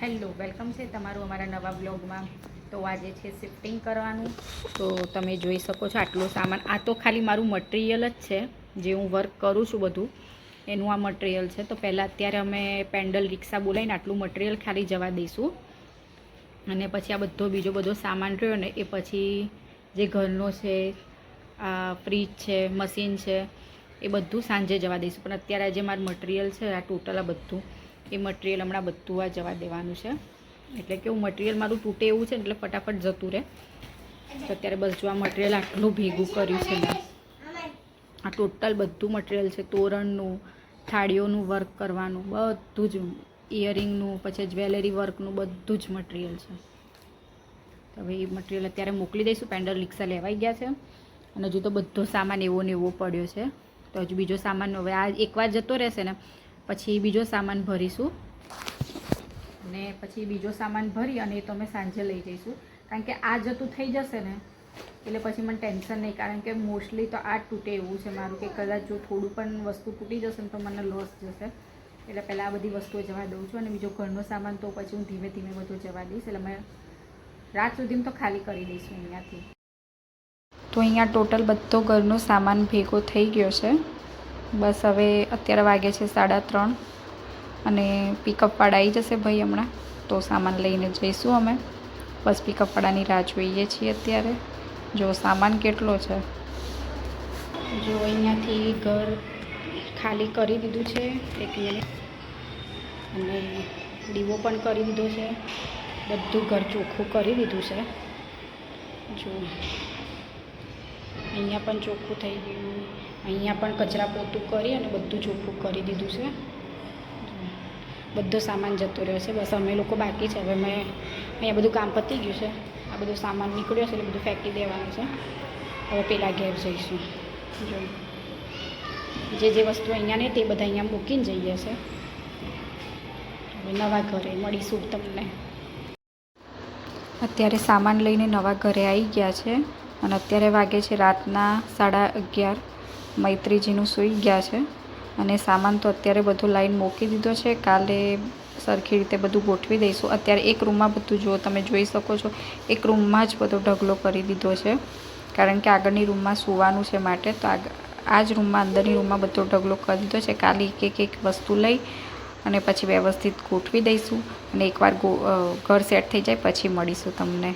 Hello, welcome છે તમારું અમારા નવા બ્લોગમાં. તો આજે છે શિફ્ટિંગ કરવાનું. તો તમે જોઈ શકો છો આટલો સામાન. આ તો ખાલી મારું મટીરિયલ જ છે, જે હું વર્ક કરું છું બધું. એનું આ મટીરિયલ છે. તો પહેલાં અત્યારે અમે પેન્ડલ રિક્ષા બોલાવીને આટલું મટીરિયલ ખાલી જવા દઈશું. અને પછી આ બધો બીજો બધો સામાન રહ્યો ને, એ પછી જે ઘરનો છે, આ ફ્રીજ છે મશીન છે, એ બધું સાંજે જવા દઈશું. પણ અત્યારે જે મારું મટીરિયલ છે, આ ટોટલ આ બધું એ મટીરિયલ હમણાં બધું આ જવા દેવાનું છે. એટલે કેવું મટીરિયલ મારું તૂટે એવું છે એટલે ફટાફટ જતું રહે. તો અત્યારે બસ જો આ મટીરિયલ આટલું ભેગું કર્યું છે મેં આ ટોટલ બધું મટીરિયલ છે. તોરણનું, થાળીઓનું વર્ક કરવાનું, બધું જ ઇયરિંગનું પછી જ્વેલરી વર્કનું બધું જ મટીરિયલ છે. તો હવે એ મટીરિયલ અત્યારે મોકલી દઈશું. પેન્ડલ રિક્ષા લેવાઈ ગયા છે. અને હજુ તો બધો સામાન એવો ને એવો પડ્યો છે. તો હજુ બીજો સામાન હવે આ એકવાર જતો રહેશે ને પછી બીજો સામાન ભરીશું. અને પછી બીજો સામાન ભરી અને એ તો અમે સાંજે લઈ જઈશું. કારણ કે આ જતું થઈ જશે ને, એટલે પછી મને ટેન્શન નહીં. કારણ કે મોસ્ટલી તો આ તૂટે એવું છે મારું કે કદાચ જો થોડું પણ વસ્તુ તૂટી જશે ને તો મને લોસ જશે. એટલે પહેલાં આ બધી વસ્તુઓ જવા દઉં છું અને બીજો ઘરનો સામાન તો પછી હું ધીમે ધીમે બધું જવા દઈશ. એટલે મેં રાત સુધીમાં તો ખાલી કરી દઈશું અહીંયાથી. તો અહીંયા ટોટલ બધો ઘરનો સામાન ભેગો થઈ ગયો છે. બસ હવે અત્યારે વાગે છે સાડા ત્રણ અને પિકઅપવાળા આવી જશે ભાઈ હમણાં. તો સામાન લઈને જઈશું અમે. બસ પિકઅપવાળાની રાહ જોઈએ છીએ અત્યારે. જો સામાન કેટલો છે. જો અહીંયાથી ઘર ખાલી કરી દીધું છે. એક અને દીવો પણ કરી દીધો છે. બધું ઘર ચોખ્ખું કરી દીધું છે. જો. અહીંયા પણ ચોખ્ખું થઈ ગયું. અહીંયા પણ કચરા પોતું કરી અને બધું ચોખ્ખું કરી દીધું છે. બધો સામાન જતો રહ્યો છે. બસ અમે લોકો બાકી છે. હવે મેં અહીંયા બધું કામ પતી ગયું છે. આ બધું સામાન નીકળ્યો છે એટલે બધું ફેંકી દેવાનું છે. હવે પેલા ઘેર જઈશું. જો. જે જે વસ્તુ અહીંયા ને તે બધા અહીંયા મૂકીને જઈએ છે. હવે નવા ઘરે મળીશું તમને. અત્યારે સામાન લઈને નવા ઘરે આવી ગયા છે અને અત્યારે વાગે છે રાતના સાડા અગિયાર. મૈત્રીજીનું સૂઈ ગયા છે અને સામાન તો અત્યારે બધો લાઈન મૂકી દીધો છે. કાલે સરખી રીતે બધું ગોઠવી દઈશું. અત્યારે એક રૂમમાં બધું જો તમે જોઈ શકો છો, એક રૂમમાં જ બધો ઢગલો કરી દીધો છે. કારણ કે આગળની રૂમમાં સૂવાનું છે માટે, તો આ જ રૂમમાં, અંદરની રૂમમાં બધો ઢગલો કરી દીધો છે. કાલે એક એક એક વસ્તુ લઈ અને પછી વ્યવસ્થિત ગોઠવી દઈશું અને એકવાર ઘર સેટ થઈ જાય, પછી મળીશું તમને.